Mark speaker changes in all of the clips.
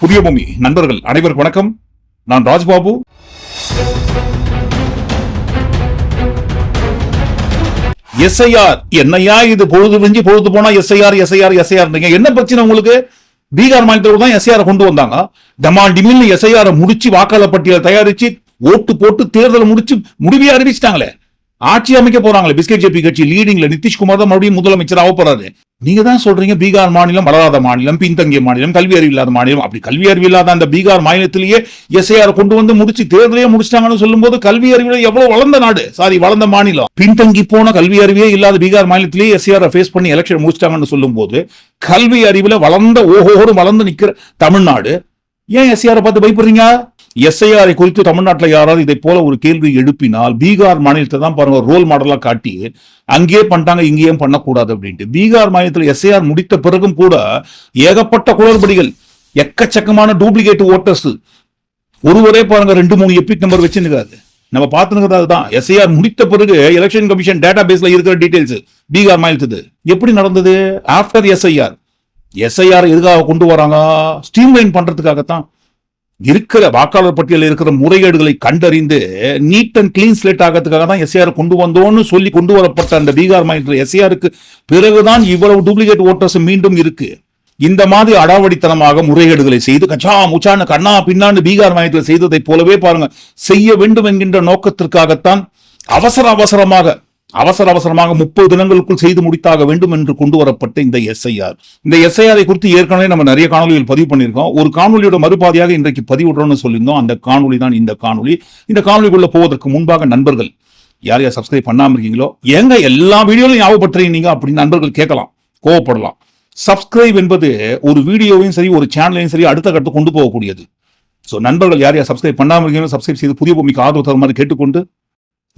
Speaker 1: புதிய பூமி. நண்பர்கள் அனைவருக்கும் வணக்கம். நான் ராஜ்பாபு. எஸ்ஐஆர் என்னையா இது? பொழுது விஞ்சி பொழுது போனா எஸ்ஐஆர் எஸ்ஐஆர் எஸ்ஐஆர் என்ன பிரச்சனை உங்களுக்கு? பீகார் மாநிலத்தில் தான் எஸ்ஐஆர் கொண்டு வந்தாங்க. டமால் எஸ்ஐஆர் முடிச்சு வாக்காளர் பட்டியலை தயாரிச்சு ஓட்டு போட்டு தேர்தல் முடிச்சு முடிவே அறிவிச்சிட்டாங்களே. ஆட்சி அமைக்க போறாங்களே. பிஸ்கெட் ஜேபி கட்சி லீடிங்ல நிதிஷ்குமார் தான் மறுபடியும் முதலமைச்சர் போறாரு. நீங்க தான் சொல்றீங்க பீகார் மாநிலம் வளராத மாநிலம் பின்தங்கிய மாநிலம் கல்வி அறிவு இல்லாத மாநிலம் அப்படி கல்வி அறிவு இல்லாத அந்த பீகார் மாநிலத்திலேயே எஸ்ஐஆர் கொண்டு வந்து முடிச்சு தேர்தலையே முடிச்சிட்டாங்கன்னு சொல்லும்போது கல்வி அறிவு எவ்வளவு வளர்ந்த நாடு? சாரி வளர்ந்த மாநிலம். பின்தங்கி போன கல்வி அறிவே இல்லாத பீகார் மாநிலத்திலேயே எஸ்ஐஆர் ஃபேஸ் பண்ணி எலெக்ஷன் முடிச்சிட்டாங்கன்னு சொல்லும்போது கல்வி அறிவுல வளர்ந்த ஓஹோடு வளர்ந்து நிக்கிற தமிழ்நாடு ஏன் எஸ்ஐஆர் பார்த்து பயப்படுறீங்க? எஸ்ஐஆரை குறித்து தமிழ்நாட்டில் யாராவது இதை போல ஒரு கேள்வி எழுப்பினால் பீகார் மாநிலத்தை தான் பாருங்க ரோல் மாடலாக காட்டி அங்கேயே பண்ணிட்டாங்க இங்கேயும் பண்ணக்கூடாது அப்படின்ட்டு. பீகார் மாநிலத்தில் எஸ்ஐஆர் முடித்த பிறகும் கூட ஏகப்பட்ட குளறுபடிகள் எக்கச்சக்கமான டூப்ளிகேட் ஓட்டர்ஸ் ஒருவரே பாருங்க ரெண்டு மூணு எபிக் நம்பர் வச்சுருக்காது நம்ம பார்த்துருக்கிறது அதுதான். எஸ்ஐஆர் முடித்த பிறகு எலெக்ஷன் கமிஷன் டேட்டா பேஸ்ல இருக்கிற டீடைல்ஸ் பீகார் மாநிலத்துது. எப்படி நடந்தது? ஆஃப்டர் எஸ்ஐஆர் எஸ்ஐஆர் எதுக்காக கொண்டு வராங்க? ஸ்ட்ரீம்லைன் பண்றதுக்காகத்தான். இருக்கிற வாக்காளர் பட்டியலில் இருக்கிற முறைகேடுகளை கண்டறிந்து நீட் அண்ட் கிளீன் ஸ்லேட் ஆகிறதுக்காக தான் எஸ்ஐஆர் கொண்டு வந்தோம்னு சொல்லி கொண்டு வரப்பட்ட அந்த பீகார் மாநில எஸ்ஏஆருக்கு பிறகுதான் இவ்வளவு டூப்ளிகேட் ஓட்டர்ஸ் மீண்டும் இருக்கு. இந்த மாதிரி அடாவடித்தனமாக முறைகேடுகளை செய்து கச்சா முச்சான்னு கண்ணா பின்னான்னு பீகார் மாநிலத்தில் செய்ததைப் போலவே பாருங்க. செய்ய வேண்டும் என்கின்ற நோக்கத்திற்காகத்தான் அவசர அவசரமாக அவசர அவசரமாக முப்பது தினங்களுக்குள் செய்து முடித்தாக வேண்டும் என்று கொண்டு வரப்பட்ட இந்த எஸ்ஐஆர் இந்த எஸ்ஐஆரை குறித்து ஏற்கனவே நம்ம நிறைய காணொலிகள் பதிவு பண்ணியிருக்கோம். ஒரு காணொலியோட மறுபாதியாக இன்றைக்கு பதிவிடுறோம்னு சொல்லியிருந்தோம். அந்த காணொலி தான் இந்த காணொலி இந்த காணொலிக்குள்ள போவதற்கு முன்பாக நண்பர்கள் யார் யார் சப்ஸ்கிரைப் பண்ணாம இருக்கீங்களோ எங்க எல்லா வீடியோலையும் ஞாபகப்படுத்துறீங்க அப்படின்னு நண்பர்கள் கேட்கலாம் கோவப்படலாம். சப்ஸ்கிரைப் என்பது ஒரு வீடியோவையும் சரி ஒரு சேனலையும் சரி அடுத்த கட்டு கொண்டு போகக்கூடியது. ஸோ நண்பர்கள் யார் யார் சப்ஸ்கிரைப் பண்ணாம இருக்கீங்களோ சப்ஸ்கிரைப் செய்து புதிய பூமிக்கு ஆதரவு தர மாதிரி கேட்டுக்கொண்டு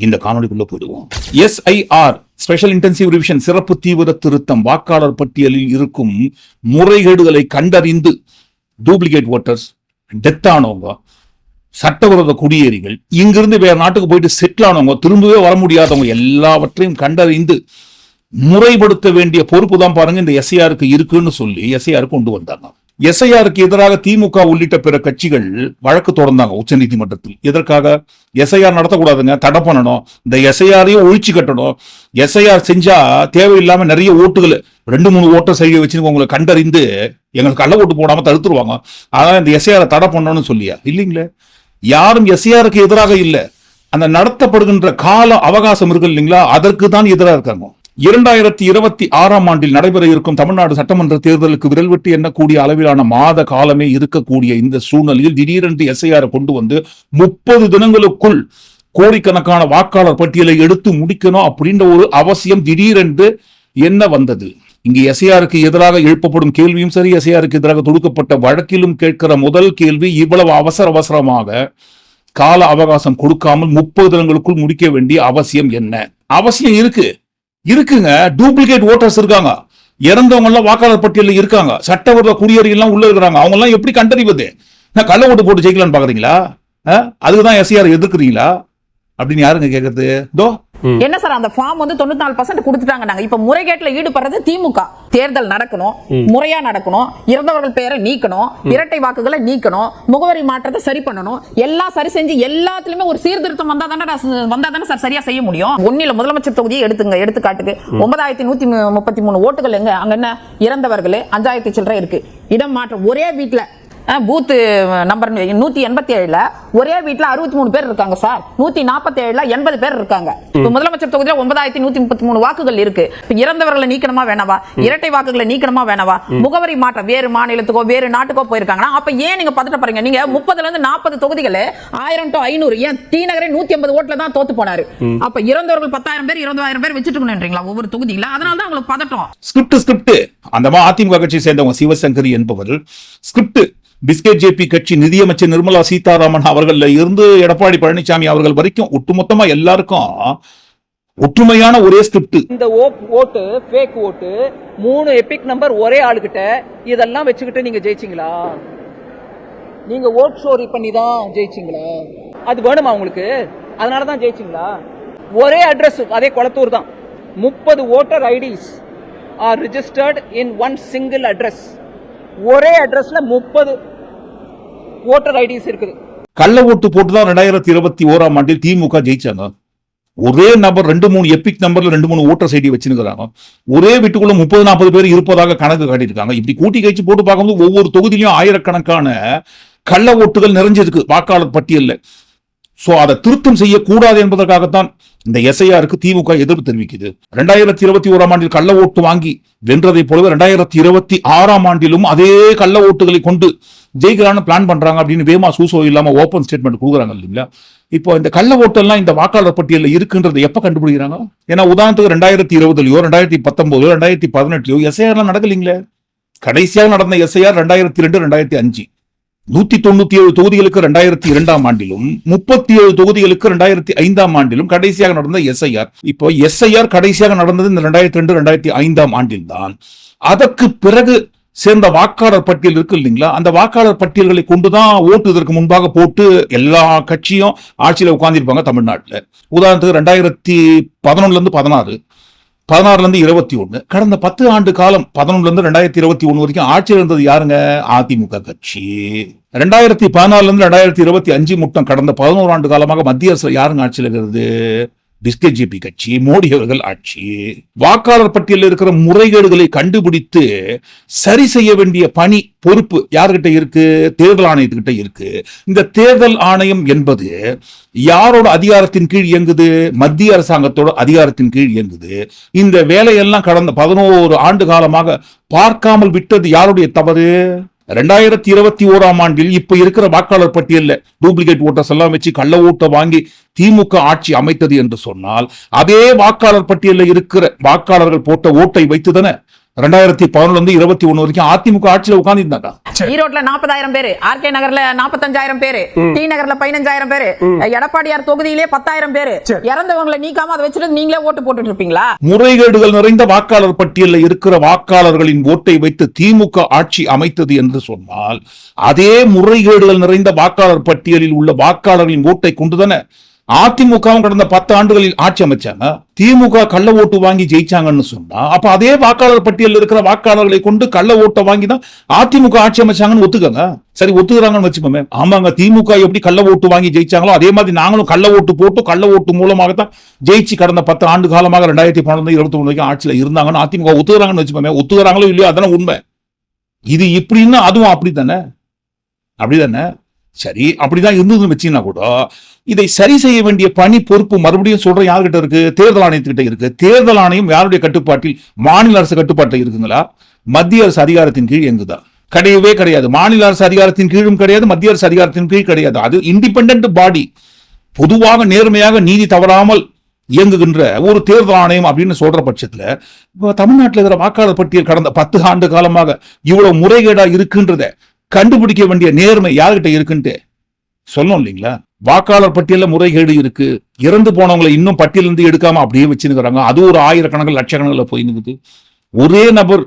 Speaker 1: இந்த காணொலிக்குள்ள போயிடுவோம். எஸ்ஐஆர் ஸ்பெஷல் இன்டென்சிவ் ரிவிஷன் சிறப்பு தீவிர திருத்தம் வாக்காளர் பட்டியலில் இருக்கும் முறைகேடுகளை கண்டறிந்து டூப்ளிகேட் ஓட்டர்ஸ் டெத் ஆனவங்க சட்டவிரோத குடியேறிகள் இங்கிருந்து வேற நாட்டுக்கு போயிட்டு செட்டில் ஆனவங்க திரும்பவே வர முடியாதவங்க எல்லாவற்றையும் கண்டறிந்து முறைப்படுத்த வேண்டிய பொறுப்பு தான் பாருங்க இந்த எஸ்ஐஆருக்கு இருக்குன்னு சொல்லி எஸ்ஐஆர் கொண்டு வந்தாங்க. எஸ்ஐஆருக்கு எதிராக திமுக உள்ளிட்ட பிற கட்சிகள் வழக்கு தொடர்ந்தாங்க உச்சநீதிமன்றத்தில். எதற்காக? எஸ்ஐஆர் நடத்தக்கூடாதுங்க தடை பண்ணணும். இந்த எஸ்ஐஆரையும் ஒழிச்சு கட்டணும். எஸ்ஐஆர் செஞ்சா தேவையில்லாம நிறைய ஓட்டுகள் ரெண்டு மூணு ஓட்டை செய்ய வச்சு உங்களை கண்டறிந்து எங்களுக்கு கள்ள ஓட்டு போடாம தடுத்துருவாங்க. அதான் இந்த எஸ்ஐஆரை தடை பண்ணணும்னு சொல்லியா? இல்லைங்களே. யாரும் எஸ்ஐஆருக்கு எதிராக இல்லை. அந்த நடத்தப்படுகின்ற கால அவகாசம் இருக்கு இல்லைங்களா? அதற்கு தான் எதிராக இருக்காங்க. இரண்டாயிரத்தி இருபத்தி ஆறாம் ஆண்டில் நடைபெற இருக்கும் தமிழ்நாடு சட்டமன்ற தேர்தலுக்கு விரல் விட்டு எண்ணக்கூடிய அளவிலான மாத காலமே இருக்கக்கூடிய இந்த சூழ்நிலையில் திடீரென்று எஸ்ஐஆர் கொண்டு வந்து முப்பது தினங்களுக்குள் கோடிக்கணக்கான வாக்காளர் பட்டியலை எடுத்து முடிக்கணும் அப்படின்ற ஒரு அவசியம் திடீரென்று என்ன வந்தது? இங்கு எஸ்ஐஆருக்கு எதிராக எழுப்பப்படும் கேள்வியும் சரி எஸ்ஐஆருக்கு எதிராக தொடுக்கப்பட்ட வழக்கிலும் கேட்கிற முதல் கேள்வி இவ்வளவு அவசர அவசரமாக கால அவகாசம் கொடுக்காமல் முப்பது தினங்களுக்குள் முடிக்க வேண்டிய அவசியம் என்ன? அவசியம் இருக்கு. இருக்குங்க. டூப்ளிகேட் ஓட்டர்ஸ் இருக்காங்க. இறந்தவங்க எல்லாம் வாக்காளர் பட்டியலில் இருக்காங்க. சட்டவிரோத குடியேறி எல்லாம் உள்ள இருக்கிறாங்க. அவங்க எல்லாம் எப்படி கண்டறிவது? நான் கள்ள ஓட்டு போட்டு ஜெயிக்கலாம்னு பாக்குறீங்களா? அதுக்கு அதுக்குதான் எஸ்ஐஆர் எதிர்க்கிறீங்களா? அப்படின்னு யாருங்க கேக்குறது? தோ.
Speaker 2: என்ன சார் அந்த ஃபார்ம் வந்து தொண்ணூத்தி நாலு பர்சன்ட் கொடுத்துட்டாங்க நாங்க. இப்ப முறைகேட்டுல ஈடுபடுறது திமுக. தேர்தல் நடக்கணும் முறையா நடக்கணும் இறந்தவர்கள் பெயரை நீக்கணும் இரட்டை வாக்குகளை நீக்கணும் முகவரி மாற்றத்தை சரி பண்ணணும் எல்லாம் சரி செஞ்சு எல்லாத்துலயுமே ஒரு சீர்திருத்தம் வந்தா தானே வந்தா தானே சார் சரியா செய்ய முடியும்? ஒன்னில முதலமைச்சர் தொகுதியை எடுத்துங்க எடுத்துக்காட்டுக்கு. ஒன்பதாயிரத்தி நூத்தி முப்பத்தி மூணு ஓட்டுகள் எங்க? அங்க என்ன? இறந்தவர்கள் அஞ்சாயிரத்தி சில்லறை இருக்கு. இடம் மாற்றம். ஒரே வீட்டுல பூத் நம்பர் நூத்தி எண்பத்தி ஏழுல ஒரே வீட்டுல அறுபத்தி மூணு பேர் இருக்காங்க சார் நூத்தி நாற்பத்தி ஏழுல எண்பது பேர் இருக்காங்க. இப்ப முதலமைச்சர் தொகுதியில ஒன்பதாயிரத்தி நூத்தி முப்பத்தி மூணு வாக்குகள் இருக்கு. இறந்தவர்களை நீக்கணுமா வேணாவா? இரட்டை வாக்குகளை நீக்கணுமா வேணாவா? முகவரி மாற்றம் வேறு மாநிலத்துக்கோ வேறு நாட்டுக்கோ போயிருக்காங்கன்னா அப்ப ஏன் நீங்க பதட்டப்படுறீங்க நீங்க முப்பதுல இருந்து நாற்பது தொகுதிகள் ஆயிரம் டு ஐநூறு ஏன் டி நகரே நூத்தி ஐம்பது ஓட்டுல தான் தோத்து போனாரு. அப்ப இறந்தவர்கள் பத்தாயிரம் பேர் இருபதாயிரம் பேர் வச்சுட்டு ஒவ்வொரு தொகுதியில? அதனால தான் உங்களுக்கு பதட்டம்.
Speaker 1: ஸ்கிரிப்ட் ஸ்கிரிப்ட் அந்த மாதிரி அதிமுக கட்சியை சேர்ந்தவங்க சிவசங்கரி என்பவர் ஸ்கிரிப்ட் பிஸ்கெட் ஜேபி கட்சி நிதியமைச்சர் நிர்மலா சீதாராமன் அவர்கள்ல இருந்து எடப்பாடி பழனிசாமி அவர்கள் வரைக்கும் ஒட்டுமொத்தமா எல்லாருக்கும் ஒற்றுமையான ஒரே ஸ்கிரிப்ட்
Speaker 3: இந்த ஓட்டு ஃபேக் ஓட்டு மூணு எபிக் நம்பர் ஒரே ஆளுகிட்ட இதெல்லாம் வச்சுக்கிட்டு நீங்க ஜெயிச்சீங்களா? நீங்க ஓட் ஷோரி பண்ணி தான் ஜெயிச்சீங்களா? அது வேணுமா உங்களுக்கு? அதனால தான் ஜெயிச்சீங்களா? ஒரே அட்ரஸ் அதே குளத்தூர் தான். முப்பது voter IDs are registered in one single address ஒரே அட்ரஸ்ல முப்பது ஓட்டர் ஐடிஸ் இருக்குது.
Speaker 1: கள்ள ஓட்டு போட்டு தான் ரெண்டாயிரத்தி இருபத்தி ஓராம் ஆண்டில் திமுக ஜெயிச்சாங்க. ஒரே நபர் ரெண்டு மூணு எபிக் நம்பர்ல ரெண்டு மூணு ஓட்டர் ஐடி வச்சிருக்கிறாங்க. ஒரே வீட்டுக்குள்ள முப்பது நாற்பது பேர் இருப்பதாக கணக்கு காட்டியிருக்காங்க. இப்படி கூட்டி கழிச்சு போட்டு பார்க்கும்போது ஒவ்வொரு தொகுதியிலும் ஆயிரக்கணக்கான கள்ள ஓட்டுகள் நிறைஞ்சிருக்கு. வாக்காளர் பட்டியலில். சோ அதை திருத்தம் செய்யக்கூடாது என்பதற்காகத்தான் இந்த எஸ்ஐஆருக்கு திமுக எதிர்ப்பு தெரிவிக்குது. ரெண்டாயிரத்தி இருபத்தி ஓராம் ஆண்டில் கள்ள ஓட்டு வாங்கி வென்றதை போலவே ரெண்டாயிரத்தி இருபத்தி ஆறாம் ஆண்டிலும் அதே கள்ள ஓட்டுகளை கொண்டு ஜெயிக்கலான்னு பிளான் பண்றாங்க அப்படின்னு வேமா சூசோ இல்லாம ஓப்பன் ஸ்டேட்மெண்ட் கொடுக்குறாங்க இல்லைங்களா? இப்போ இந்த கள்ள ஓட்டெல்லாம் இந்த வாக்காளர் பட்டியலில் இருக்குன்றதை எப்போ கண்டுபிடிக்கிறாங்க? ஏன்னா உதாரணத்துக்கு ரெண்டாயிரத்தி இருபதுலையோ ரெண்டாயிரத்தி பத்தொன்பதுலயோ ரெண்டாயிரத்தி பதினெட்டுலையோ எஸ்ஐஆர்லாம் நடக்கலீங்களே. கடைசியாக நடந்த எஸ்ஐஆர் ரெண்டாயிரத்தி ரெண்டு ரெண்டாயிரத்தி அஞ்சு நூத்தி தொண்ணூத்தி ஏழு தொகுதிகளுக்கு ரெண்டாயிரத்தி இரண்டாம் ஆண்டிலும் முப்பத்தி ஏழு தொகுதிகளுக்கு ரெண்டாயிரத்தி ஐந்தாம் ஆண்டிலும் கடைசியாக நடந்த எஸ்ஐஆர் இப்போ எஸ்ஐஆர் கடைசியாக நடந்தது இந்த ரெண்டாயிரத்தி ரெண்டு ரெண்டாயிரத்தி ஐந்தாம் ஆண்டில் தான் அதற்கு பிறகு சேர்ந்த வாக்காளர் பட்டியல் இருக்கு இல்லைங்களா? அந்த வாக்காளர் பட்டியல்களை கொண்டுதான் ஓட்டு இதற்கு முன்பாக போட்டு எல்லா கட்சியும் ஆட்சியில உட்கார்ந்திருப்பாங்க தமிழ்நாட்டுல. உதாரணத்துக்கு ரெண்டாயிரத்தி பதினொன்னுல இருந்து பதினாறு. பதினாறுல இருந்து இருபத்தி ஒண்ணு கடந்த பத்து ஆண்டு காலம் பதினொன்னுல இருந்து ரெண்டாயிரத்தி இருபத்தி ஒண்ணு வரைக்கும் ஆட்சியில் இருந்தது யாருங்க? அதிமுக கட்சி. ரெண்டாயிரத்தி பதினாலுலேருந்து ரெண்டாயிரத்தி இருபத்தி அஞ்சு முட்டம் கடந்த பதினோரு ஆண்டு காலமாக மத்திய அரசு யாருங்க ஆட்சியில் இருக்கிறது பிஸ்கேஜிபி கட்சி மோடி அவர்கள் ஆட்சி வாக்காளர் பட்டியலில் இருக்கிற முறைகேடுகளை கண்டுபிடித்து சரி செய்ய வேண்டிய பணி பொறுப்பு யார்கிட்ட இருக்கு? தேர்தல் ஆணையத்துக்கிட்ட இருக்கு. இந்த தேர்தல் ஆணையம் என்பது யாரோட அதிகாரத்தின் கீழ் இயங்குது? மத்திய அரசாங்கத்தோட அதிகாரத்தின் கீழ் இயங்குது. இந்த வேலையெல்லாம் கடந்த பதினோரு ஆண்டு காலமாக பார்க்காமல் விட்டது யாருடைய தவறு? ரெண்டாயிரத்தி இருபத்தி ஓராம் ஆண்டில் இப்ப இருக்கிற வாக்காளர் பட்டியல்ல டூப்ளிகேட் ஓட்டர்ஸ் எல்லாம் வச்சு கள்ள ஓட்டை வாங்கி திமுக ஆட்சி அமைத்தது என்று சொன்னால் அதே வாக்காளர் பட்டியலில் இருக்கிற வாக்காளர்கள் போட்ட ஓட்டை வைத்துதானே ரெண்டாயிரத்தி பதினொன்று இருந்து இருபத்தி ஒண்ணு வரைக்கும் அதிமுக ஆட்சியில உட்கார்ந்து
Speaker 2: ஈரோட்ல நாற்பதாயிரம் பேரு ஆர்கே நகர்ல நாற்பத்தஞ்சாயிரம் பேரு டி நகர்ல பதினஞ்சாயிரம் பேரு எடப்பாடியார் தொகுதியிலே பத்தாயிரம் பேரு. இறந்தவங்களை நீக்காம அதை வச்சுட்டு நீங்களே ஓட்டு போட்டுட்டு இருப்பீங்களா?
Speaker 1: முறைகேடுகள் நிறைந்த வாக்காளர் பட்டியலில் இருக்கிற வாக்காளர்களின் ஓட்டை வைத்து திமுக ஆட்சி அமைத்தது என்று சொன்னால் அதே முறைகேடுகள் நிறைந்த வாக்காளர் பட்டியலில் உள்ள வாக்காளர்களின் ஓட்டை கொண்டுதானே அதிமுகவும் கடந்த பத்து ஆண்டுகளில் ஆட்சி அமைச்சாங்க. திமுக கள்ள ஓட்டு வாங்கி ஜெயிச்சாங்கன்னு சொன்னா அப்ப அதே வாக்காளர் பட்டியலில் இருக்கிற வாக்காளர்களை கொண்டு கள்ள ஓட்டை வாங்கி தான் அதிமுக ஆட்சி அமைச்சாங்கன்னு ஒத்துக்கங்க. சரி ஒத்துக்கிறாங்கன்னு வச்சுக்கோமே. ஆமாங்க திமுக எப்படி கள்ள ஓட்டு வாங்கி ஜெயிச்சாங்களோ அதே மாதிரி நாங்களும் கள்ள ஓட்டு போட்டு கள்ள ஓட்டு மூலமாக தான் ஜெயிச்சு கடந்த பத்து ஆண்டு காலமாக ரெண்டாயிரத்தி பன்னெண்டு இருபத்தி மூணு வரைக்கும் ஆட்சியில் இருந்தாங்கன்னு அதிமுக ஒத்துக்கிறாங்கன்னு வச்சுக்கோமே ஒத்துக்கிறாங்களோ இல்லையோ அதான உண்மை. இது இப்படின்னா அதுவும் அப்படி அப்படித்தானே? அப்படிதானே? சரி அப்படிதான் இருந்ததுன்னு வச்சுன்னா கூட. இதை சரி செய்ய வேண்டிய பணி பொறுப்பு மறுபடியும் சொல்ற யார்கிட்ட இருக்கு? தேர்தல் ஆணையத்துக்கிட்ட இருக்கு. தேர்தல் ஆணையம் யாருடைய கட்டுப்பாட்டில்? மாநில அரசு கட்டுப்பாட்டில் இருக்குங்களா? மத்திய அரசு அதிகாரத்தின் கீழ் எங்குதா? கிடையவே கிடையாது. மாநில அரசு அதிகாரத்தின் கீழும் கிடையாது மத்திய அரசு அதிகாரத்தின் கீழ் கிடையாது. அது இண்டிபெண்ட் பாடி பொதுவாக நேர்மையாக நீதி தவறாமல் இயங்குகின்ற ஒரு தேர்தல் ஆணையம் அப்படின்னு சொல்ற பட்சத்தில் இப்போ தமிழ்நாட்டில் இருக்கிற வாக்காளர் பட்டியல் கடந்த பத்து ஆண்டு காலமாக இவ்வளவு முறைகேடா இருக்குன்றத கண்டுபிடிக்க வேண்டிய நேர்மை யார்கிட்ட இருக்குன்ட்டு சொல்லணும் இல்லைங்களா? வாக்காளர் பட்டியலில் முறைகேடு இருக்கு. இறந்து போனவங்களை இன்னும் பட்டியலிருந்து எடுக்காம அப்படியே வச்சுருக்கிறாங்க. அது ஒரு ஆயிரக்கணக்கில் லட்சக்கணக்கில் போய் ஒரே நபர்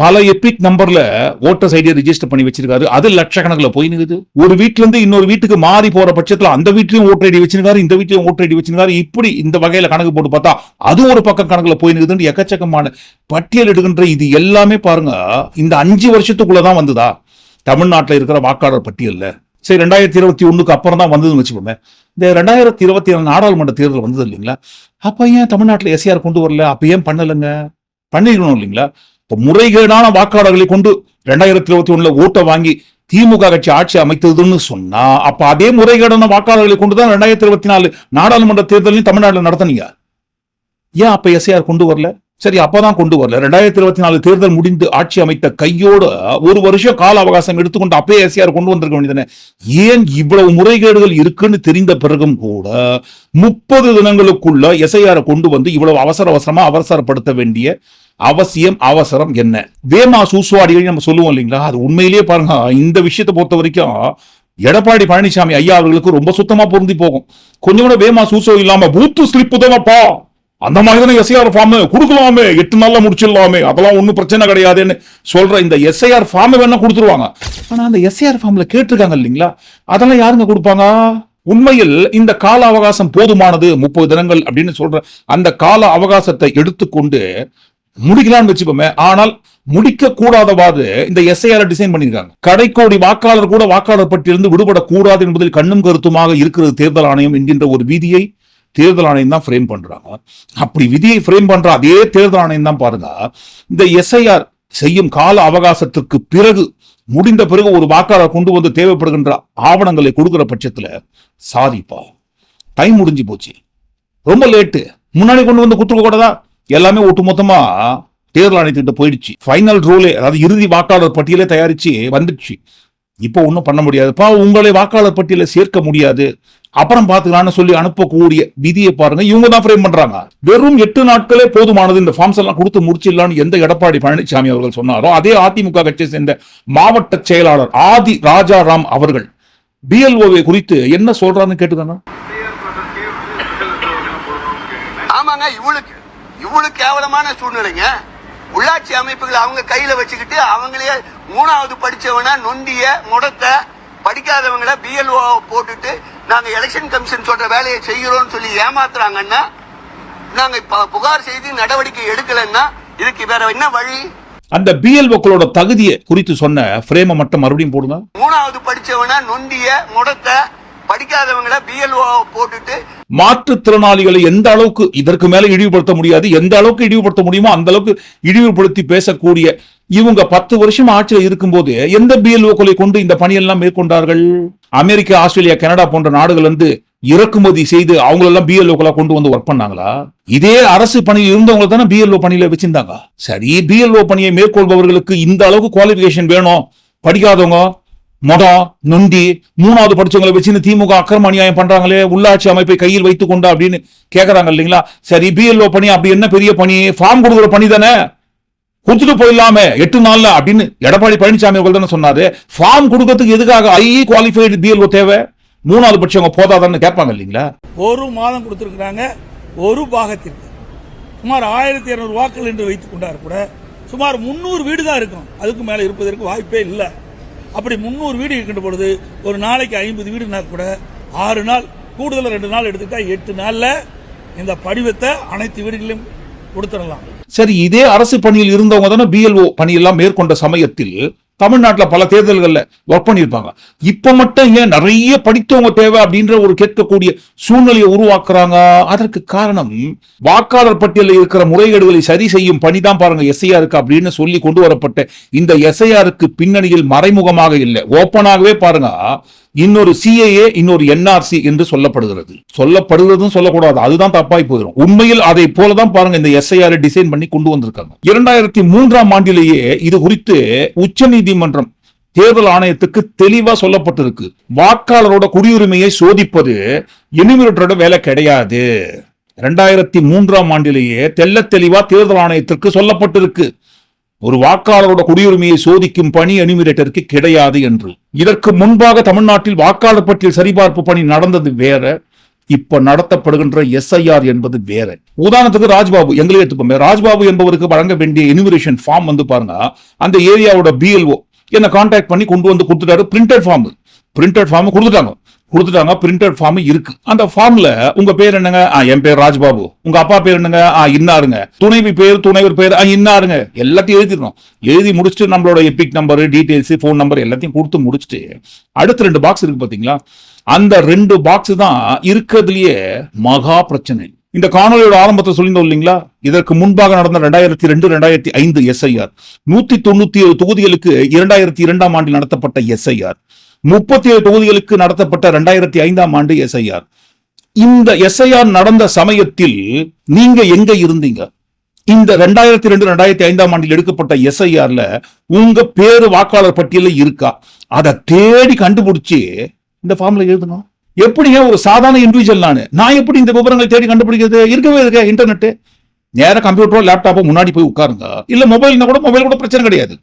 Speaker 1: பல எபிக் நம்பர்ல ஓட்டர்ஸ் ஐடியா ரிஜிஸ்டர் பண்ணி வச்சிருக்காரு. அது லட்சக்கணக்கில் போய் நிக்குது. ஒரு வீட்டுல இருந்து இன்னொரு வீட்டுக்கு மாறி போற பட்சத்துல அந்த வீட்லயும் ஓட்டர் ஐடி வச்சிருக்காரு இந்த வீட்லயும் ஓட்டர் ஐடி வச்சிருக்காரு. இப்படி இந்த வகையில கணக்கு போட்டு பார்த்தா அது ஒரு பக்கம் கணக்குல போய் நிக்குதுன்னு எக்கச்சக்கமான பட்டியல் எடுக்கின்ற இது எல்லாமே பாருங்க இந்த அஞ்சு வருஷத்துக்குள்ளதான் வந்ததா? தமிழ்நாட்டில் இருக்கிற வாக்காளர் பட்டியலில். சரி ரெண்டாயிரத்தி இருபத்தி ஒன்றுக்கு அப்புறம் தான் வந்ததுன்னு வச்சுப்போமே இந்த ரெண்டாயிரத்தி இருபத்தி ஏழு நாடாளுமன்ற தேர்தல் வந்தது இல்லைங்களா? அப்போ ஏன் தமிழ்நாட்டில் எஸ்ஆர் கொண்டு வரல? அப்போ ஏன் பண்ணலைங்க? பண்ணிருக்கணும் இல்லைங்களா? இப்போ முறைகேடான வாக்காளர்களை கொண்டு ரெண்டாயிரத்தி இருபத்தி ஒன்றில் ஓட்டை வாங்கி திமுக கட்சி ஆட்சி அமைத்ததுன்னு சொன்னா அப்ப அதே முறைகேடான வாக்காளர்களை கொண்டு தான் ரெண்டாயிரத்தி இருபத்தி நாலு நாடாளுமன்ற தேர்தலையும் தமிழ்நாட்டில் நடத்தினீங்க. ஏன் அப்ப எஸ்ஐஆர் கொண்டு வரல? சரி அப்பதான் கொண்டு வரல. ரெண்டாயிரத்தி இருபத்தி நாலு தேர்தல் முடிந்து ஆட்சி அமைத்த கையோட ஒரு வருஷம் கால அவகாசம் எடுத்துக்கொண்டு அப்பயே எஸ்ஆர் கொண்டு வந்திருக்க வேண்டியதானே ஏன் இவ்வளவு முறைகேடுகள் இருக்குன்னு தெரிந்த பிறகும் கூட முப்பது தினங்களுக்குள்ள எஸ்ஐஆர் கொண்டு வந்து இவ்வளவு அவசர அவசரமா அவசரப்படுத்த வேண்டிய அவசியம் அவசரம் என்ன? வேமா சூசுவாடிகள் நம்ம சொல்லுவோம் இல்லைங்களா? அது உண்மையிலேயே பாருங்க இந்த விஷயத்தை பொறுத்த வரைக்கும் எடப்பாடி பழனிசாமி ஐயா அவர்களுக்கு ரொம்ப சுத்தமா பொருந்தி போகும். கொஞ்சம் கூட வேமா சூசோ இல்லாம பூத்து ஸ்லிப்பு தான் அந்த மாதிரி தானே எஸ்ஐஆர் ஃபார்ம் கொடுக்கலாமே எட்டு நாளில் முடிச்சிடலாமே. அதெல்லாம் ஒன்றும் பிரச்சனை கிடையாதுன்னு சொல்ற இந்த எஸ்ஐஆர் ஃபார்மை வேணா கொடுத்துருவாங்க. ஆனா அந்த எஸ்ஐஆர் ஃபார்ம்ல கேட்டிருக்காங்க இல்லைங்களா? அதெல்லாம் யாருங்க கொடுப்பாங்க? உண்மையில் இந்த கால அவகாசம் போதுமானது முப்பது தினங்கள் அப்படின்னு சொல்ற அந்த கால அவகாசத்தை எடுத்துக்கொண்டு முடிக்கலாம்னு வச்சுப்போமே ஆனால் முடிக்க கூடாதவாறு இந்த எஸ்ஐஆர் டிசைன் பண்ணியிருக்காங்க. கடைக்கோடி வாக்காளர் கூட வாக்காளர் பட்டியலிருந்து விடுபடக்கூடாது என்பதில் கண்ணும் கருத்துமாக இருக்கிறது தேர்தல் ஆணையம் என்கின்ற ஒரு வீதியை தேர்தல் ஆணையம் தான் ஃப்ரேம் பண்றாங்க. அப்படி விதியை ஃப்ரேம் பண்ற அதே தேர்தல் ஆணையம் தான் பாருங்க. இந்த எஸ்ஐஆர் செய்யும் கால அவகாசத்திற்கு பிறகு முடிந்த பிறகு ஒரு வாக்காளர் கொண்டு வந்து தேவைப்படுகின்ற ஆவணங்களை கொடுக்கிற பட்சத்துல சாரிப்பா டைம் முடிஞ்சு போச்சு. ரொம்ப லேட்டு முன்னாடி கொண்டு வந்து குத்துக்க கூடாதா? எல்லாமே ஒட்டுமொத்தமா தேர்தல் ஆணையத்திட்ட போயிடுச்சு. ஃபைனல் ரூலே அதாவது இறுதி வாக்காளர் பட்டியலே தயாரிச்சு வந்துடுச்சு. இப்போ ஒன்றும் பண்ண முடியாதுப்பா. உங்களை வாக்காளர் பட்டியலில் சேர்க்க முடியாது. அப்புறம் பாத்துக்கலாம்னு சொல்லி அனுப்பக்கூடிய விதியை பாருங்க. இவங்க தான் ஃப்ரேம் பண்றாங்க. வெறும் எட்டு நாட்களே போதுமானது. இந்த ஃபார்ம்ஸ் எல்லாம் கொடுத்து முடிச்சிடலாம்னு எந்த எடப்பாடி பழனிசாமி அவர்கள் சொன்னாரோ அதே அதிமுக கட்சியை சேர்ந்த மாவட்ட செயலாளர் ஆதி ராஜாராம் அவர்கள் பிஎல்ஓவை குறித்து என்ன சொல்றான்னு கேட்டுக்கோங்க.
Speaker 4: ஆமாங்க இவளுக்கு. இவ்வளவு கேவலமான சூழ்நிலைங்க. உள்ளாட்சி அமைப்புகள் அவங்க கையில வச்சுக்கிட்டு அவங்களே மூணாவது படிச்சவன நொண்டிய முடத்த படிக்காதவங்கள பிஎல்ஓ போட்டுட்டு நாங்க எலெக்ஷன் கமிஷன் சொல்ற வேலையை செய்கிறோம்னு சொல்லி ஏமாத்துறாங்கன்னா நாங்க புகார் செய்து நடவடிக்கை எடுக்கலன்னா இதுக்கு வேற என்ன வழி?
Speaker 1: அந்த பிஎல்ஓக்களோட தகுதியை குறித்து சொன்ன ஃப்ரேமை மட்டும் மறுபடியும் போடுங்க.
Speaker 4: மூணாவது படிச்சவன நொண்டிய முடத்த படிக்காதவங்கள பிஎல்ஓ போட்டுட்டு
Speaker 1: மாற்றுத்திறனாளிகளை எந்த அளவுக்கு இதற்கு மேல இழிவுபடுத்த முடியாது எந்த அளவுக்கு இழிவுபடுத்த முடியுமோ அந்த அளவுக்கு இழிவுபடுத்தி பேசக்கூடிய இவங்க பத்து வருஷம் ஆட்சியில் இருக்கும்போது எந்த பிஎல்ஓக்களை கொண்டு இந்த பணியெல்லாம் மேற்கொண்டார்கள்? அமெரிக்கா ஆஸ்திரேலியா கனடா போன்ற நாடுகள் வந்து இறக்குமதி செய்து அவங்களெல்லாம் பிஎல்ஓக்களா கொண்டு வந்து ஒர்க் பண்ணாங்களா? இதே அரசு பணியில் இருந்தவங்க தானே பிஎல்ஓ பணியில வச்சிருந்தாங்க. சரி பிஎல்ஓ பணியை மேற்கொள்பவர்களுக்கு இந்த அளவுக்கு குவாலிபிகேஷன் வேணும். படிக்காதவங்க மொடம் நொண்டி மூணாவது படிச்சவங்களை வச்சுன்னு திமுக அக்கிரம அநியாயம் பண்றாங்களே உள்ளாட்சி அமைப்பை கையில் வைத்துக் கொண்டா அப்படின்னு கேட்கறாங்க இல்லைங்களா? சரி பிஎல்ஓ பணி அப்படி என்ன பெரிய பணி? ஃபார்ம் கொடுக்குற பணி தானே? கொடுத்துட்டு போயிடலாமே எட்டு நாள்ல அப்படின்னு எடப்பாடி பழனிசாமி அவர்கள் தானே சொன்னாரு. ஃபார்ம் கொடுக்கறதுக்கு எதுக்காக ஐ குவாலிஃபைடு பிஎல்ஓ தேவை? மூணாவது பட்சம் அவங்க போதாதான்னு கேட்பாங்க இல்லைங்களா?
Speaker 5: ஒரு மாதம் கொடுத்துருக்குறாங்க ஒரு பாகத்திற்கு. சுமார் ஆயிரத்தி இருநூறு வாக்குகள் என்று வைத்துக் கொண்டார் கூட சுமார் முன்னூறு வீடு தான் இருக்கும். அதுக்கு மேலே இருப்பதற்கு வாய்ப்பே இல்லை. அப்படி முன்னூறு வீடு இருக்கின்ற பொழுது ஒரு நாளைக்கு ஐம்பது வீடுனா கூட ஆறு நாள் கூடுதல் ரெண்டு நாள் எடுத்துக்கிட்டா எட்டு நாளில் இந்த படிவத்தை அனைத்து வீடுகளிலும் கொடுத்துடலாம்.
Speaker 1: சரி இதே அரசு பணியில் இருந்தவங்க தானே பிஎல்ஓ பணியெல்லாம் மேற்கொண்ட சமயத்தில் தமிழ்நாட்டுல பல தேர்தல்கள்ல ஒர்க் பண்ணியிருப்பாங்க. இப்போ மட்டும் ஏன் நிறைய படித்தவங்க தேவை அப்படின்ற ஒரு கேட்கக்கூடிய சூழ்நிலையை உருவாக்குறாங்க? அதற்கு காரணம் வாக்காளர் பட்டியலில் இருக்கிற முறைகேடுகளை சரி செய்யும் பணி தான் பாருங்க எஸ்ஐஆருக்கு அப்படின்னு சொல்லி கொண்டு வரப்பட்ட இந்த எஸ்ஐஆருக்கு பின்னணியில் மறைமுகமாக இல்லை. ஓப்பனாகவே பாருங்க இன்னொரு சிஏஏ இன்னொரு என்ஆர்சி என்று சொல்லப்படுகிறது. சொல்லப்படுகிறதும் சொல்லக்கூடாது. அதுதான் தப்பாய் போயிடும் உண்மையில் அதை போலதான் பாருங்க இந்த எஸ்ஐஆர் டிசைன் பண்ணி கொண்டு வந்திருக்காங்க. இரண்டாயிரத்தி மூன்றாம் ஆண்டிலேயே இது குறித்து உச்சநீதிமன்றம் தேர்தல் ஆணையத்துக்கு தெளிவா சொல்லப்பட்டிருக்கு. வாக்காளரோட குடியுரிமையை சோதிப்பது எனிமிரேட்டரோட வேலை கிடையாது. இரண்டாயிரத்தி மூன்றாம் ஆண்டிலேயே தெல்ல தெளிவா தேர்தல் ஆணையத்திற்கு சொல்லப்பட்டிருக்கு. ஒரு வாக்காளரோட குடியுரிமையை சோதிக்கும் பணி எனிமிரேட்டருக்கு கிடையாது என்று. இதற்கு முன்பாக தமிழ்நாட்டில் வாக்காளர் பட்டியல் சரிபார்ப்பு பணி நடந்தது வேற இப்ப நடத்தப்படுகின்ற எஸ்ஐஆர் என்பது வேற. உதாரணத்துக்கு ராஜ்பாபு எங்களே எடுத்துப்போமே ராஜ்பாபு என்பவருக்கு வழங்க வேண்டிய எனிமிரேஷன் ஃபார்ம் வந்து பாருங்க. அந்த ஏரியாவோட பிஎல்ஓ என்ன கான்டாக்ட் பண்ணி கொண்டு வந்து கொடுத்துட்டாரு. பிரிண்டட் ஃபார்ம் பிரிண்டட் ஃபார்ம் கொடுத்துட்டாங்க. கொடுத்துட்டாங்க பிரிண்டட் ஃபார்ம் இருக்கு. அந்த ஃபார்ம்ல உங்க பேர் என்னங்க? ஆ, என் பேர் ராஜ்பாபு. உங்க அப்பா பேர் என்னங்க? ஆ, இன்னாருங்க. துணைவி பேர் துணைவர் பேர் ஆ, இன்னாருங்க. எல்லாத்தையும் எழுதிடணும். எழுதி முடிச்சுட்டு நம்மளோட EPIC number details phone number எல்லாத்தையும் கொடுத்து முடிச்சுட்டு அடுத்த ரெண்டு பாக்ஸ் இருக்கு பாத்தீங்களா? அந்த ரெண்டு பாக்ஸ் தான் இருக்கிறதுலயே மகா பிரச்சனை. இந்த காணொலியோட ஆரம்பத்தை சொல்லியிருந்தோம் இல்லைங்களா? இதற்கு முன்பாக நடந்த ரெண்டாயிரத்தி ரெண்டு ரெண்டாயிரத்தி ஐந்து எஸ்ஐஆர் நூத்தி தொண்ணூத்தி ஏழு தொகுதிகளுக்கு இரண்டாயிரத்தி இரண்டாம் ஆண்டில் நடத்தப்பட்ட எஸ்ஐஆர் முப்பத்தி ஏழு தொகுதிகளுக்கு நடத்தப்பட்ட ரெண்டாயிரத்தி ஐந்தாம் ஆண்டு எஸ்ஐஆர் இந்த எஸ்ஐஆர் நடந்த சமயத்தில் நீங்க எங்க இருந்தீங்க? இந்த ரெண்டாயிரத்தி ரெண்டு ரெண்டாயிரத்தி ஐந்தாம் ஆண்டில் எடுக்கப்பட்ட எஸ்ஐஆர்ல உங்க பேரு வாக்காளர் பட்டியல இருக்கா? அதை தேடி கண்டுபிடிச்சு இந்த ஃபார்ம்ல எழுதணும். எப்படிங்க ஒரு சாதாரண இண்டிவிஜுவல் நான்? நான் எப்படி இந்த விவரங்கள் தேடி கண்டுபிடிக்கிறது? இருக்கவே இருக்க இன்டர்நெட் நேர கம்ப்யூட்டரோ லேப்டாப்போ முன்னாடி போய் உட்காருங்க. இல்ல மொபைல்னா கூட மொபைல் கூட பிரச்சனை கிடையாது.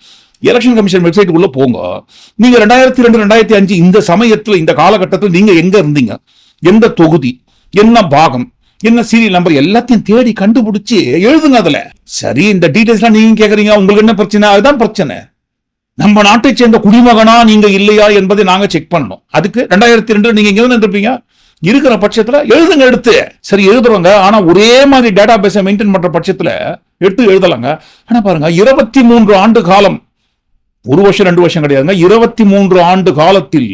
Speaker 1: எலெக்ஷன் கமிஷன் வெப்சைட் உள்ள போங்க. நீங்க ரெண்டாயிரத்தி ரெண்டு ரெண்டாயிரத்தி அஞ்சு இந்த சமயத்துல இந்த காலகட்டத்தில் நீங்க எங்க இருந்தீங்க? எந்த தொகுதி? என்ன பாகம்? என்ன சீரியல் நம்பர் எல்லாத்தையும் தேடி கண்டுபிடிச்சு எழுதுங்க அதுல. சரி இந்த டீடைல்ஸ்லாம் நீங்க கேக்குறீங்க. உங்களுக்கு என்ன பிரச்சனை? அதுதான் பிரச்சனை. நம்ம நாட்டை சேர்ந்த குடிமகனா நீங்க இல்லையா என்பதை நாங்க செக் பண்ணணும். அதுக்கு ரெண்டாயிரத்தி ரெண்டு நீங்க எங்க இருந்திருப்பீங்க இருக்கிற பட்சத்துல எழுதுங்க எடுத்து. சரி எழுதுறவங்க ஆனா ஒரே மாதிரி டேட்டா பேஸை மெயின்டைன் பண்ற பட்சத்துல எடுத்து எழுதலாங்க. ஆனா பாருங்க இருபத்தி மூன்று ஆண்டு காலம் ஒரு வருஷம் ரெண்டு வருஷம் கிடையாதுங்க. இருபத்தி மூன்று ஆண்டு காலத்தில்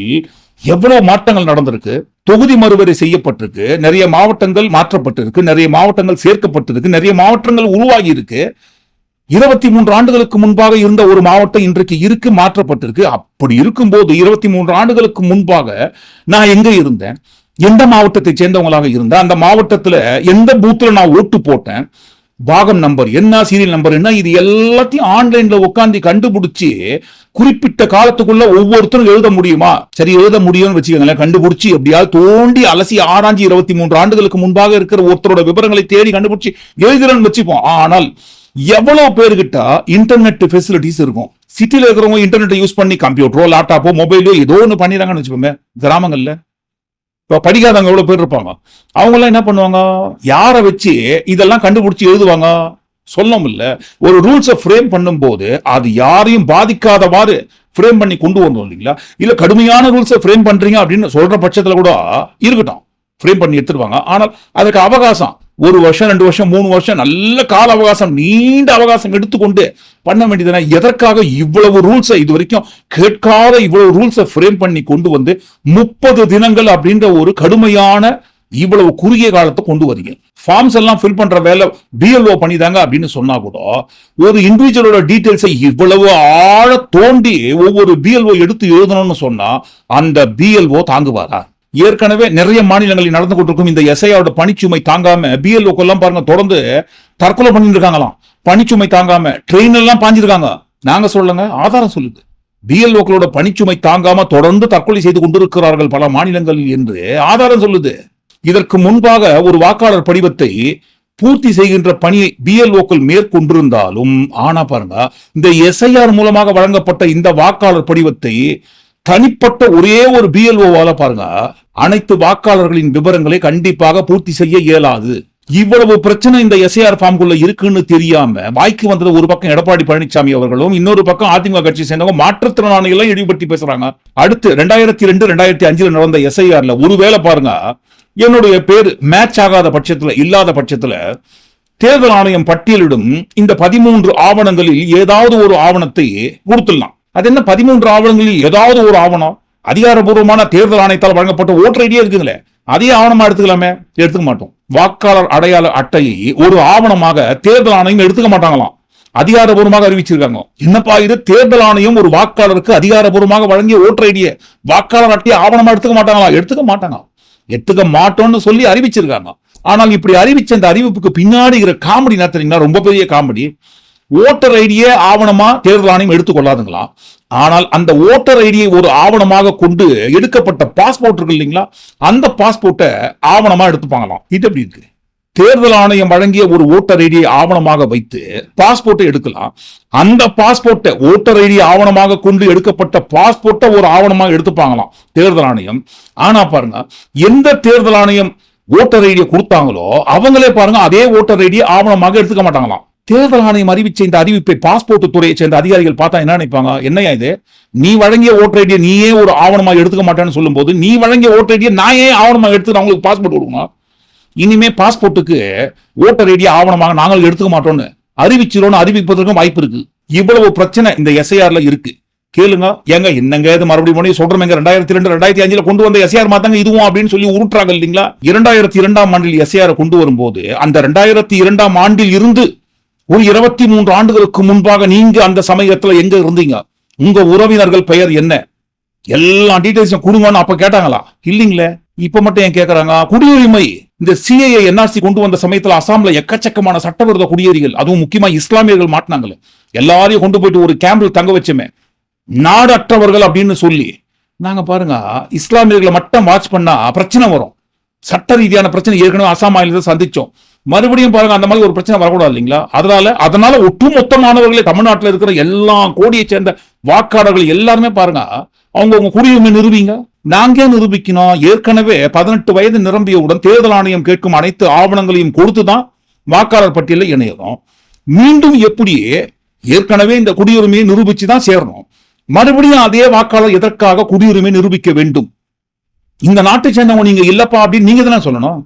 Speaker 1: எவ்வளவு மாற்றங்கள் நடந்திருக்கு? தொகுதி மறுவரை செய்யப்பட்டிருக்கு. நிறைய மாவட்டங்கள் மாற்றப்பட்டிருக்கு. நிறைய மாவட்டங்கள் சேர்க்கப்பட்டிருக்கு. நிறைய மாவட்டங்கள் உருவாகி இருக்கு இருபத்தி மூன்று ஆண்டுகளுக்கு முன்பாக இருந்த ஒரு மாவட்டம் இன்றைக்கு இருக்கு மாற்றப்பட்டிருக்கு. அப்படி இருக்கும்போது இருபத்தி மூன்று ஆண்டுகளுக்கு முன்பாக நான் எங்க இருந்தேன்? எந்த மாவட்டத்தை சேர்ந்தவங்களாக இருந்தேன்? அந்த மாவட்டத்துல எந்த பூத்துல நான் ஓட்டு போட்டேன்? பாகம் நம்பர் என்ன சீரியல் நம்பர் என்ன இது எல்லாத்தையும் ஆன்லைன்ல உட்காந்து கண்டுபிடிச்சு குறிப்பிட்ட காலத்துக்குள்ள ஒவ்வொருத்தரும் எழுத முடியுமா? சரி எழுத முடியும்னு வச்சுக்கோங்களேன் கண்டுபிடிச்சு எப்படியாவது தோண்டி அலசி ஆராய்ஞ்சு இருபத்தி மூன்று ஆண்டுகளுக்கு முன்பாக இருக்கிற ஒருத்தரோட விவரங்களை தேடி கண்டுபிடிச்சி எழுதுறேன்னு வச்சுப்போம். ஆனால் எவ்வளவு பேர்கிட்ட இன்டர்நெட் ஃபெசிலிட்டிஸ் இருக்கும். சிட்டியில இருக்கிறவங்க இன்டர்நெட்டை யூஸ் பண்ணி கம்ப்யூட்டரோ லேப்டாப்போ மொபைலோ ஏதோ ஒன்று பண்ணிடுறாங்கன்னு வச்சுக்கோங்க கிராமங்கள்ல. இப்போ படிக்காதவங்க எவ்வளோ பேர் இருப்பாங்க? அவங்களாம் என்ன பண்ணுவாங்க? யாரை வச்சு இதெல்லாம் கண்டுபிடிச்சி எழுதுவாங்க? சொல்ல முடியல. ஒரு ரூல்ஸை ஃப்ரேம் பண்ணும்போது அது யாரையும் பாதிக்காதவாறு ஃப்ரேம் பண்ணி கொண்டு வந்தோம் இல்லைங்களா? இல்லை கடுமையான ரூல்ஸை ஃப்ரேம் பண்ணுறீங்க அப்படின்னு சொல்கிற பட்சத்தில் கூட இருக்கட்டும். ஃப்ரேம் பண்ணி எடுத்துருவாங்க. ஆனால் அதுக்கு அவகாசம். ஒரு வருஷம் ரெண்டு வருஷம் மூணு வருஷம் நல்ல கால அவகாசம் நீண்ட அவகாசம் எடுத்துக்கொண்டு பண்ண வேண்டியதுனா எதற்காக இவ்வளவு ரூல்ஸை இது வரைக்கும் கேட்காத இவ்வளவு ரூல்ஸை ஃப்ரேம் பண்ணி கொண்டு வந்து முப்பது தினங்கள் அப்படின்ற ஒரு கடுமையான இவ்வளவு குறுகிய காலத்தை கொண்டு வரீங்க. ஃபார்ம்ஸ் எல்லாம் ஃபில் பண்ற வேலை பிஎல்ஓ பண்ணிதாங்க அப்படின்னு சொன்னா கூட ஒரு இண்டிவிஜுவலோட டீட்டெயில்ஸை இவ்வளவு ஆழ தோண்டி ஒவ்வொரு பிஎல்ஓ எடுத்து எழுதணும்னு சொன்னா அந்த பிஎல்ஓ தாங்குவாரா? ஏற்கனவே நிறைய மாநிலங்களில் நடந்து கொண்டிருக்கும் இந்த எஸ்ஐயோட பணிச்சுமை தாங்காம பிஎல்ஓக்கெல்லாம் எல்லாம் பாருங்க தொடர்ந்து தற்கொலை பண்ணிட்டு இருக்காங்களாம். பணிச்சுமை தாங்காம ட்ரெயின் எல்லாம் பாஞ்சிருக்காங்க. நாங்க சொல்லுங்க ஆதாரம் சொல்லுது. பிஎல்ஓக்களோட பணிச்சுமை தாங்காம தொடர்ந்து தற்கொலை செய்து கொண்டிருக்கிறார்கள் பல மாநிலங்களில் என்று ஆதாரம் சொல்லுது. இதற்கு முன்பாக ஒரு வாக்காளர் படிவத்தை பூர்த்தி செய்கின்ற பணியை பிஎல்ஓக்கள் மேற்கொண்டிருந்தாலும் ஆனா பாருங்க இந்த எஸ்ஐஆர் மூலமாக வழங்கப்பட்ட இந்த வாக்காளர் படிவத்தை தனிப்பட்ட ஒரே ஒரு பிஎல்ஓவால பாருங்க அனைத்து வாக்காளர்களின் விவரங்களை கண்டிப்பாக பூர்த்தி செய்ய இயலாது. இவ்வளவு பிரச்சனை இந்த எஸ்ஐஆர் ஃபார்ம்குள்ள இருக்குன்னு தெரியாம வாய்க்கு வந்தது ஒரு பக்கம் எடப்பாடி பழனிசாமி அவர்களும் இன்னொரு பக்கம் அதிமுக கட்சி சேர்ந்தவங்க மாற்றுத்திறனாளிகளும் இழிபடுத்தி பேசுறாங்க. அடுத்து ரெண்டாயிரத்தி ரெண்டு ரெண்டாயிரத்தி அஞ்சுல நடந்த எஸ்ஐஆர்ல ஒருவேளை பாருங்க என்னுடைய பேர் மேட்ச் ஆகாத பட்சத்துல இல்லாத பட்சத்துல தேர்தல் ஆணையம் பட்டியலிடும் இந்த பதிமூன்று ஆவணங்களில் ஏதாவது ஒரு ஆவணத்தை கொடுத்துடலாம் அது என்ன பதிமூன்று ஆவணங்களில் ஏதாவது ஒரு ஆவணம்? அதிகாரபூர்வமான தேர்தல் ஆணையத்தால் வழங்கப்பட்ட ஓட்டர் ஐடியா இருக்குங்களே அதே ஆவணமா எடுத்துக்கலாமே? எடுத்துக்க மாட்டோம். வாக்காளர் அடையாள அட்டையை ஒரு ஆவணமாக தேர்தல் ஆணையம் எடுத்துக்க மாட்டாங்களாம். அதிகாரப்பூர்வமாக அறிவிச்சிருக்காங்க. என்னப்பா இது? தேர்தல் ஆணையம் ஒரு வாக்காளருக்கு அதிகாரபூர்வமாக வழங்கிய ஓட்டர் ஐடியை வாக்காளர் அட்டையை ஆவணமா எடுத்துக்க மாட்டாங்களா? எடுத்துக்க மாட்டாங்க. எடுத்துக்க மாட்டோம்னு சொல்லி அறிவிச்சிருக்காங்க. ஆனால் இப்படி அறிவிச்ச அந்த அறிவிப்புக்கு பின்னாடி இருக்கிற காமெடி என்ன தெரியுங்களா ரொம்ப பெரிய காமெடி. ஓட்டர் ஐடியை ஆவணமா தேர்தல் ஆணையம் எடுத்துக்கொள்ளாதுங்களா? ஆனால் அந்த ஓட்டர் ஐடியை ஒரு ஆவணமாக கொண்டு எடுக்கப்பட்ட பாஸ்போர்ட் இருக்கு இல்லைங்களா? அந்த பாஸ்போர்ட்டை ஆவணமா எடுத்துப்பாங்களாம். இது எப்படி இருக்கு? தேர்தல் ஆணையம் வழங்கிய ஒரு ஓட்டர் ஐடியை ஆவணமாக வைத்து பாஸ்போர்ட்டை எடுக்கலாம். அந்த பாஸ்போர்ட்டை ஓட்டர் ஐடி ஆவணமாக கொண்டு எடுக்கப்பட்ட பாஸ்போர்ட்டை ஒரு ஆவணமாக எடுத்துப்பாங்களாம் தேர்தல் ஆணையம். ஆனா பாருங்க எந்த தேர்தல் ஆணையம் ஓட்டர் ஐடியை கொடுத்தாங்களோ அவங்களே பாருங்க அதே ஓட்டர் ஐடியை ஆவணமாக எடுத்துக்க மாட்டாங்களாம். தேர்தல் ஆணையம் அறிவிச்ச இந்த அறிவிப்பை பாஸ்போர்ட் துறையை சேர்ந்த அதிகாரிகள் பார்த்தா என்ன நினைப்பாங்க? என்னையா இது? நீ வழங்கிய ஓட்டர் ஐடியை நீயே ஒரு ஆவணமாக எடுத்துக்க மாட்டேன்னு சொல்லும்போது நீ வழங்கிய ஓட்டர் ஐடியை நான் ஏன் ஆவணமாக எடுத்து அவங்களுக்கு பாஸ்போர்ட் கொடுக்கணும்? இனிமே பாஸ்போர்ட்டுக்கு ஓட்டர் ஐடியை ஆவணமாக நாங்கள் எடுத்துக்க மாட்டோம்னு அறிவிச்சிரோன்னு அறிவிப்பதற்கும் வாய்ப்பு இருக்கு. இவ்வளவு பிரச்சனை இந்த எஸ்ஐஆர்ல இருக்கு. கேளுங்க. ஏங்க என்னங்க இது? மறுபடியும் மறுபடியும் சொல்றோம் ரெண்டாயிரத்தி ரெண்டு ரெண்டாயிரத்தி அஞ்சுல கொண்டு வந்த எஸ்ஆர் மாத்தாங்க இதுவும் அப்படின்னு சொல்லி உருட்டுறாங்க இல்லைங்களா? இரண்டாயிரத்தி இரண்டாம் ஆண்டில் எஸ்ஐஆரை கொண்டு வரும்போது அந்த ரெண்டாயிரத்தி இரண்டாம் ஆண்டில் இருந்து ஒரு இருபத்தி மூன்று ஆண்டுகளுக்கு முன்பாக நீங்க அந்த சமயத்துல எங்க இருந்தீங்க? உங்க உறவினர்கள் பெயர் என்ன? எல்லா டீடைல்ஸும் கொடுங்கன்னு அப்ப கேட்டாங்களா? இல்லைங்களே. இப்ப மட்டும் ஏன் கேட்கறாங்க குடியுரிமை. இந்த சிஏஏ என்ஆர்சி கொண்டு வந்த சமயத்துல அசாம்ல எக்கச்சக்கமான சட்டவிரோத குடியேறிகள் அதுவும் முக்கியமா இஸ்லாமியர்கள் மாட்டினாங்களே. எல்லாரையும் கொண்டு போயிட்டு ஒரு கேம்பில் தங்க வச்சோமே. நாடற்றவர்கள் அப்படின்னு சொல்லி. நாங்க பாருங்க இஸ்லாமியர்களை மட்டும் வாட்ச் பண்ணா பிரச்சனை வரும். சட்ட ரீதியான பிரச்சனை ஏற்கனவே அசாம் மாநிலத்தை சந்திச்சோம். மறுபடியும் பாருங்க அந்த மாதிரி ஒரு பிரச்சனை வரக்கூடாது இல்லைங்களா? அதனால அதனால ஒட்டுமொத்தமானவர்களே தமிழ்நாட்டில் இருக்கிற எல்லா கோடியை சேர்ந்த வாக்காளர்கள் எல்லாருமே பாருங்க அவங்க உங்க குடியுரிமை நிரூபிங்க. நாங்கே நிரூபிக்கணும். ஏற்கனவே பதினெட்டு வயது நிரம்பியவுடன் தேர்தல் ஆணையம் கேட்கும் அனைத்து ஆவணங்களையும் கொடுத்து தான் வாக்காளர் பட்டியலில் இணையணும் மீண்டும் எப்படியே ஏற்கனவே இந்த குடியுரிமையை நிரூபிச்சு தான் சேரணும். மறுபடியும் அதே வாக்காளர் எதற்காக குடியுரிமை நிரூபிக்க வேண்டும்? இந்த நாட்டை சேர்ந்தவங்க நீங்க இல்லப்பா அப்படின்னு நீங்க தானே சொல்லணும்.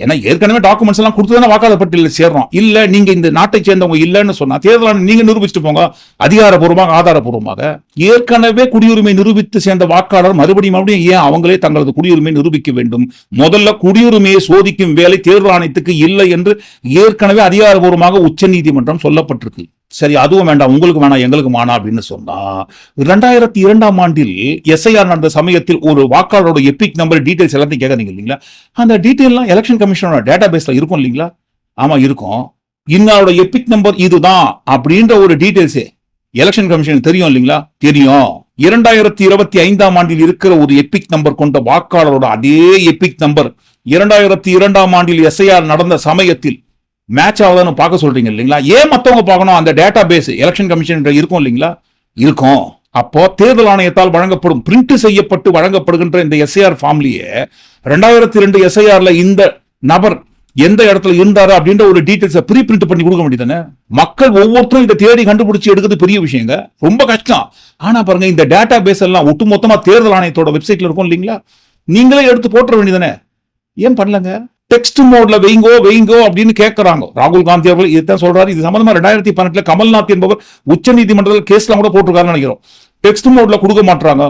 Speaker 1: ஏன்னா ஏற்கனவே டாக்குமெண்ட்ஸ் எல்லாம் கொடுத்து தானே வாக்காளர் பட்டியலில் சேர்றோம். இல்ல நீங்க இந்த நாட்டை சேர்ந்தவங்க இல்லைன்னு சொன்னா தேர்தல் ஆணையம் நீங்க நிரூபிச்சுட்டு போங்க. அதிகாரப்பூர்வமாக ஆதாரபூர்வமாக ஏற்கனவே குடியுரிமை நிரூபித்து சேர்ந்த வாக்காளர் மறுபடியும் மறுபடியும் ஏன் அவங்களே தங்களது குடியுரிமை நிரூபிக்க வேண்டும்? முதல்ல குடியுரிமையை சோதிக்கும் வேலை தேர்தல் ஆணையத்துக்கு இல்லை என்று ஏற்கனவே அதிகாரபூர்வமாக உச்சநீதிமன்றம் சொல்லப்பட்டிருக்கு. சரி அதுவும் வேண்டாம். உங்களுக்கு வேணாம் எங்களுக்கு வேணாம் அப்படின்னு சொன்னா ரெண்டாயிரத்தி இரண்டாம் ஆண்டில் எஸ்ஐஆர் நடந்த சமயத்தில் ஒரு வாக்காளரோட எபிக் நம்பர் டீடைல்ஸ் எல்லாத்தையும் கேட்குறீங்க இல்லைங்களா? அந்த டீடைல்லாம் எலெக்ஷன் கமிஷனோட டேட்டா பேஸ்ல இருக்கும் இல்லைங்களா? ஆமா இருக்கும். இன்னாரோட எபிக் நம்பர் இதுதான் அப்படின்ற ஒரு டீட்டெயில்ஸே எலெக்ஷன் கமிஷன் தெரியும் இல்லைங்களா? தெரியும். இரண்டாயிரத்தி இருபத்தி ஐந்தாம் ஆண்டில் இருக்கிற ஒரு எபிக் நம்பர் கொண்ட வாக்காளரோட அதே எபிக் நம்பர் இரண்டாயிரத்தி இரண்டாம் ஆண்டில் எஸ்ஐஆர் நடந்த சமயத்தில் மேட்ச் ஆகுதான்னு பார்க்க சொல்றீங்க இல்லைங்களா? ஏன் மத்தவங்க பார்க்கணும்? அந்த டேட்டா பேஸ் எலெக்ஷன் கமிஷன் இருக்கும் இல்லைங்களா? இருக்கும். அப்போ தேர்தல் ஆணையத்தால் வழங்கப்படும் பிரிண்ட் செய்யப்பட்டு வழங்கப்படுகின்ற இந்த எஸ்ஐஆர் ஃபார்ம்லயே ரெண்டாயிரத்தி ரெண்டு எஸ்ஐஆர்ல இந்த நபர் எந்த இடத்துல இருந்தாரு அப்படின்ற ஒரு டீட்டெயில்ஸை ப்ரீ பிரிண்ட் பண்ணி கொடுக்க வேண்டியதானே மக்கள் ஒவ்வொருத்தரும் இதை தேடி கண்டுபிடிச்சி எடுக்கிறது பெரிய விஷயங்க. ரொம்ப கஷ்டம். ஆனா பாருங்க இந்த டேட்டா பேஸ் எல்லாம் ஒட்டுமொத்தமா தேர்தல் ஆணையத்தோட வெப்சைட்ல இருக்கும் இல்லைங்களா? நீங்களே எடுத்து போட்டுற வேண்டியதானே ஏன் பண்ணலங்க? டெக்ஸ்ட் மோட்ல வைங்கோ வைங்கோ அப்படின்னு கேட்கறாங்க ராகுல் காந்தி அவர்கள் இதுதான் சொல்றாரு. இது சம்பந்தமா ரெண்டாயிரத்தி பன்னெண்டுல கமல்நாத் என்பவர் உச்ச நீதிமன்றத்தில் கேஸ்லாம் கூட போட்டிருக்காருன்னு நினைக்கிறோம். டெக்ஸ்ட் மோட்ல கொடுக்க மாட்டாங்க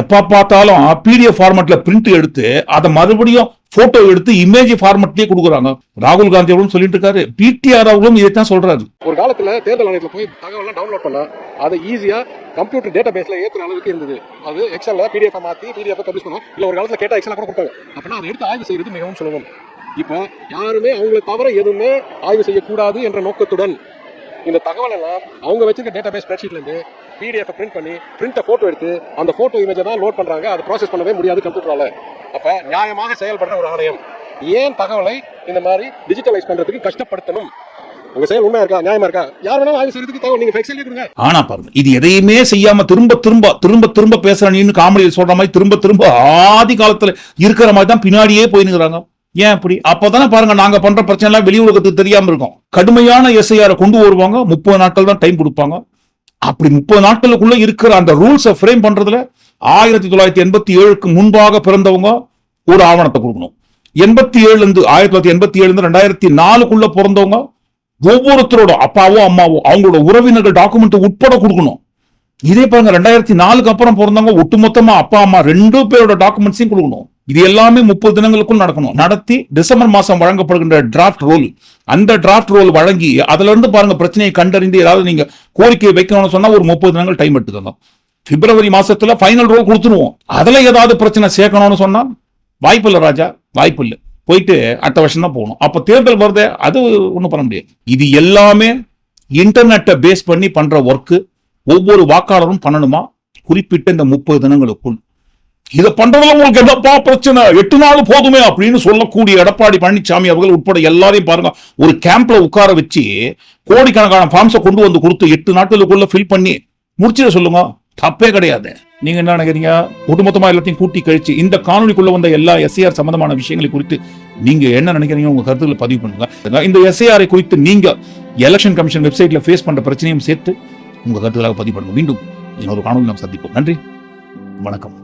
Speaker 1: எப்ப பார்த்தாலும் பிடிஎஃப் ஃபார்மெட்ல பிரிண்ட் எடுத்து அதை மறுபடியும் போட்டோ எடுத்து இமேஜ் ஃபார்மெட்லயே கொடுக்குறாங்க. ராகுல் காந்தி அவர்களும் சொல்லிட்டு இருக்காரு. பிடிஆர் அவர்களும் இதைத்தான் சொல்றாரு.
Speaker 6: ஒரு காலத்துல தேர்தல் ஆணையத்துல போய் தகவலாம் டவுன்லோட் பண்ண அதை ஈஸியா கம்ப்யூட்டர் டேட்டா பேஸ்ல ஏத்துற அளவுக்கு இருந்தது. அது எக்ஸல்ல பிடிஎஃப் மாத்தி பிடிஎஃப் பப்ளிஷ் பண்ணுவோம் இல்ல ஒரு காலத்துல கேட்டா எக்ஸல் கூட கொடுப்பாங்க. அப்படின்னா அதை எடுத்து ஆய்வு செய்யறது மிகவும் சுலபம். இப்போ யாருமே அவங்களை தவிர எதுவுமே ஆய்வு செய்யக்கூடாது என்ற நோக்கத்துடன் இந்த தகவல் எல்லாம் அவங்க வச்சிருக்க டேட்டா பேஸ் ஸ்ப்ரெட்ஷீட்ல பிடிஎஃப் பிரிண்ட் பண்ணி பிரிண்ட்டை ஃபோட்டோ எடுத்து அந்த ஃபோட்டோ இமேஜை தான் லோட் பண்ணுறாங்க அதை ப்ராசஸ் பண்ணவே முடியாது கம்ப்யூட்டரால் அப்போ நியாயமாக செயல்படுற ஒரு ஆணையம். ஏன் தகவலை இந்த மாதிரி டிஜிட்டலைஸ் பண்ணுறதுக்கு கஷ்டப்படுத்தணும்? உங்க செயல் உண்மையா இருக்கா? நியாயமா இருக்கா? யார் வேணாலும் ஆய்வு செய்யறதுக்கு தகவல். நீங்க எக்ஸல் கொடுங்க.
Speaker 1: ஆனா பாருங்க இது எதையுமே செய்யாம திரும்ப திரும்ப திரும்ப திரும்ப பேசுற நீன்னு காமெடியில் சொல்ற மாதிரி திரும்ப திரும்ப ஆதி காலத்துல இருக்கிற மாதிரி தான் பின்னாடியே போயினுங்கிறாங்க ஏன் அப்படி அப்பதானே பாருங்க நாங்க பண்ற பிரச்சனை எல்லாம் வெளி உலகத்துக்கு தெரியாம இருக்கும். கடுமையான எஸ்ஐஆர் கொண்டு வருவாங்க. முப்பது நாட்கள் தான் டைம் கொடுப்பாங்க. அப்படி முப்பது நாட்களுக்குள்ள இருக்கிற அந்த ரூல்ஸை ஃப்ரேம் பண்றதுல ஆயிரத்தி தொள்ளாயிரத்தி எண்பத்தி ஏழுக்கு முன்பாக பிறந்தவங்க ஒரு ஆவணத்தை கொடுக்கணும். எண்பத்தி ஏழுல இருந்து ஆயிரத்தி தொள்ளாயிரத்தி எண்பத்தி ஏழுல இருந்து ரெண்டாயிரத்தி நாலுக்குள்ள பிறந்தவங்க ஒவ்வொருத்தரோட அப்பாவோ அம்மாவோ அவங்களோட உறவினர்கள் டாக்குமெண்ட் உட்பட கொடுக்கணும். இதே பாருங்க ரெண்டாயிரத்தி நாலுக்கு அப்புறம் பிறந்தவங்க ஒட்டுமொத்தமா அப்பா அம்மா ரெண்டு பேரோட டாக்குமெண்ட்ஸையும் கொடுக்கணும். இது எல்லாமே முப்பது தினங்களுக்குள் நடக்கணும். நடத்தி டிசம்பர் மாசம் வழங்கப்படுகின்ற டிராஃப்ட் ரோல் அந்த டிராஃப்ட் ரோல் வழங்கி அதுல இருந்து பாருங்க பிரச்சனையை கண்டறிந்து ஏதாவது நீங்க கோரிக்கை வைக்கணும்னு சொன்னா ஒரு முப்பது தினங்கள் டைம் எடுத்துக்கோங்க. பிப்ரவரி மாசத்துல ஃபைனல் ரோல் கொடுத்துருவோம். அதுல ஏதாவது பிரச்சனை சேர்க்கணும்னு சொன்னா வாய்ப்பு இல்லை ராஜா வாய்ப்பு இல்லை. போயிட்டு அடுத்த வருஷம் தான் போகணும். அப்ப தேர்தல் வருதே அது ஒன்றும் பண்ண முடியாது. இது எல்லாமே இன்டர்நெட்டை பேஸ் பண்ணி பண்ற ஒர்க்கு ஒவ்வொரு வாக்காளரும் பண்ணணுமா? குறிப்பிட்ட இந்த முப்பது தினங்களுக்குள். இதை பண்றதுல உங்களுக்கு என்னப்பா பிரச்சனை? எட்டு நாள் போதுமே அப்படின்னு சொல்லக்கூடிய எடப்பாடி பழனிசாமி அவர்கள் உட்பட எல்லாரையும் பாருங்க. ஒரு கேம்ப்ல உட்கார வச்சு கோடிக்கணக்கான ஃபார்ம்ஸை கொண்டு வந்து கொடுத்து எட்டு நாட்களுக்குள்ள ஃபில் பண்ணி முடிச்சிட சொல்லுங்க. தப்பே கிடையாது. நீங்க என்ன நினைக்கிறீங்க? ஒட்டுமொத்தமா எல்லாத்தையும் கூட்டி கழிச்சு இந்த காணொலிக்குள்ள வந்த எல்லா எஸ்ஐஆர் சம்பந்தமான விஷயங்களை குறித்து நீங்க என்ன நினைக்கிறீங்க? உங்க கருத்துக்களை பதிவு பண்ணுங்க. இந்த எஸ்ஐஆரை குறித்து நீங்க எலெக்ஷன் கமிஷன் வெப்சைட்ல ஃபேஸ் பண்ற பிரச்சனையும் சேர்த்து உங்க கருத்துக்களாக பதிவு பண்ணுங்க. மீண்டும் இன்னொரு காணொலி நாம் சந்திப்போம். நன்றி. வணக்கம்.